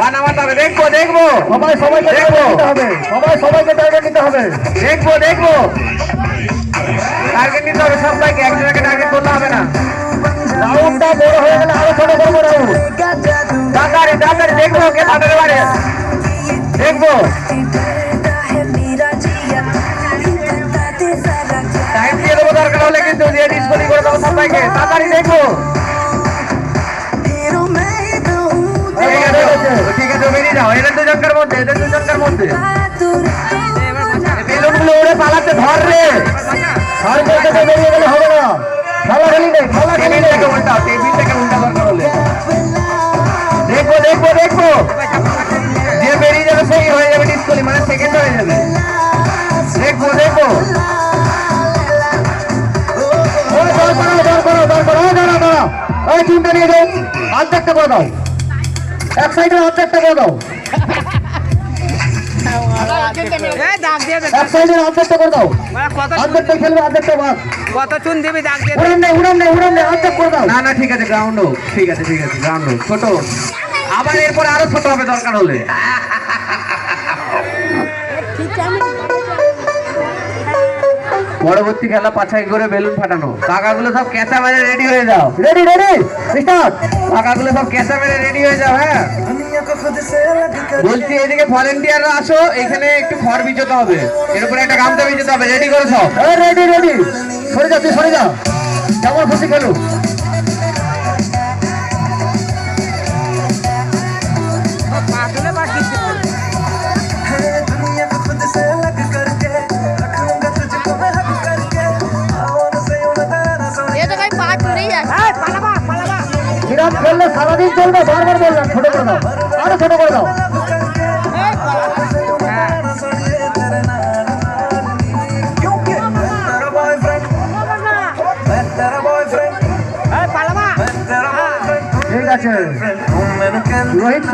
বা নামাতে হবে দেখব দেখব। সবাই সবাইকে দেখব। হবে। সবাই সবাইকে টার্গেট নিতে হবে। দেখব দেখব। টার্গেট নিতে হবে সবাইকে একজনকে টার্গেট করতে হবে না। রাউন্ডটা বড় হয়ে গেলে আরও ছোট করব রাউন্ড তাড়াতাড়ি তাড়াতাড়ি দেখব কে তাদের বাড়ি। দেখব। টাইম দিয়ে দেবো দরকার হলে কিন্তু দিয়ে ডিসপ্লে করে দেবো সবাইকে। তাড়াতাড়ি দেখব। মধ্যে এদের দুজনকার মধ্যে। বেলুনগুলো উড়ে পালাতে ধর রে। সার্কেল থেকে বেরিয়ে গেলে হবে না। খেলাখেলি নেই খেলাখেলি নেই টেবিলটাকে উল্টাও টেবিলটাকে উল্টা দরকার হলে দেখব দেখব দেখব। যে বেরিয়ে যাবে সেই হয়ে যাবে ডিসপ্লে মানে সেকেন্ড হয়ে যাবে। দেখব দেখব। ওই টিমটা নিয়ে যাও। অর্ধেকটা করে দাও। এক সাইডে অর্ধেকটা করে দাও। অর্ধেকটা করে দাও। কত অর্ধেকটা খেলবে অর্ধেকটা বাদ। কত চুন দিবি দাগ দিয়ে দে। উড়ান নেই উড়ান নেই উড়ান নেই অর্ধেক করে দাও। না না ঠিক আছে গ্রাউন্ড হোক ঠিক আছে ঠিক আছে গ্রাউন্ড হোক ছোট আবার এরপরে আরও ছোট হবে দরকার হলে। পরবর্তী খেলা পাছাই করে বেলুন ফাটানো। কাকাগুলো সব ক্যাঁচা মেরে রেডি হয়ে যাও। রেডি রেডি স্টার্ট কাকাগুলো সব ক্যাঁচা মেরে রেডি হয়ে যাও হ্যাঁ? বলছি এদিকে ভলেন্টিয়াররা আসো এখানে একটু খড় বিচতে হবে। এর উপরে একটা গামছা বিচতে হবে। রেডি করে সব। রেডি রেডি সরে যাও তুই সরে যাও। কেমন খুশি খেলু বিরাট খেললে সারাদিন চলবে বারবার বললাম ছোট করে দাও। আরও ছোট করে দাও। ঠিক আছে। রোহিত